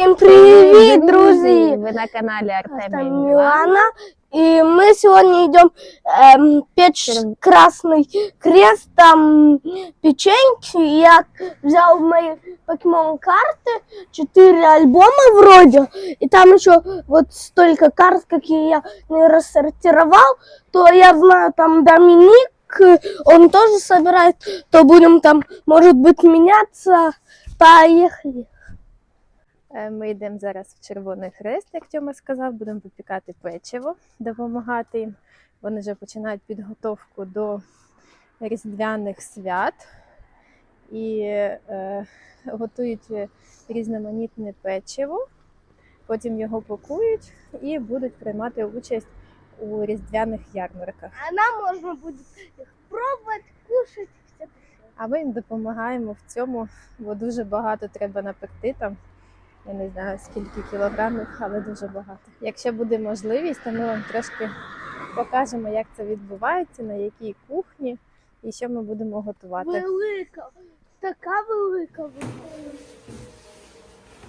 Всім привіт, друзі! друзі! Ви на каналі Там Артемія Мілана. Милана. И мы сегодня идем эм, печь Черв- красный крест, там печеньки. Я взял мои покемон карты, четыре альбома вроде, и там еще вот столько карт, какие я не рассортировал, то я знаю, там Доминик, э, он тоже собирает, то будем там, может быть, меняться. Поехали. Е, Ми йдемо зараз в Червоний Хрест, як Тьома сказав, будемо випікати печиво, допомагати їм. Вони вже починають підготовку до різдвяних свят і е, готують різноманітне печиво, потім його пакують і будуть приймати участь у різдвяних ярмарках. А нам их пробовать, кушать. всё А ми їм допомагаємо в цьому, бо дуже багато треба напекти там. Я не знаю скільки кілограмів, але дуже багато. Якщо буде можливість, то ми вам трошки покажемо, як це відбувається, на якій кухні і що ми будемо готувати. Велика, така велика.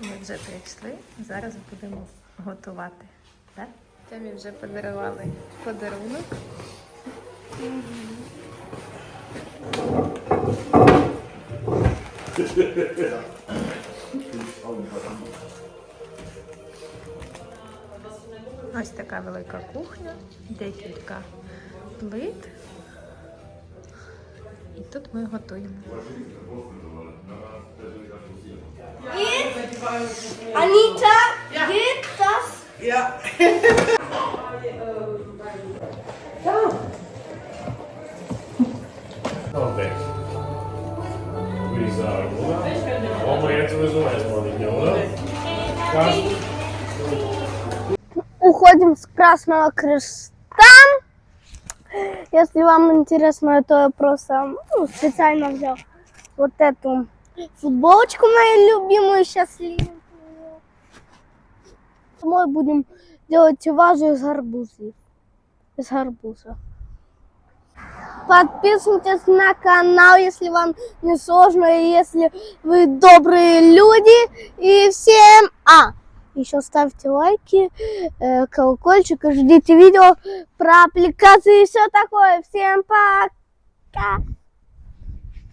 Ми вже прийшли, зараз будемо готувати. Так? Тямі вже подарували подарунок. Ось така велика кухня, декілька плит. І тут ми готуємо. Анита, geht das? Ja. Dan weg. Wie sagen, Уходим с Красного Креста. Если вам интересно, то я просто ну, специально взял вот эту футболочку мою любимую, счастливую. Мы будем делать вазу из гарбуза. Из гарбуза. Подписывайтесь на канал, если вам не сложно, и если вы добрые люди. И всем... А, еще ставьте лайки, э, колокольчик и ждите видео про аппликации и все такое. Всем пока!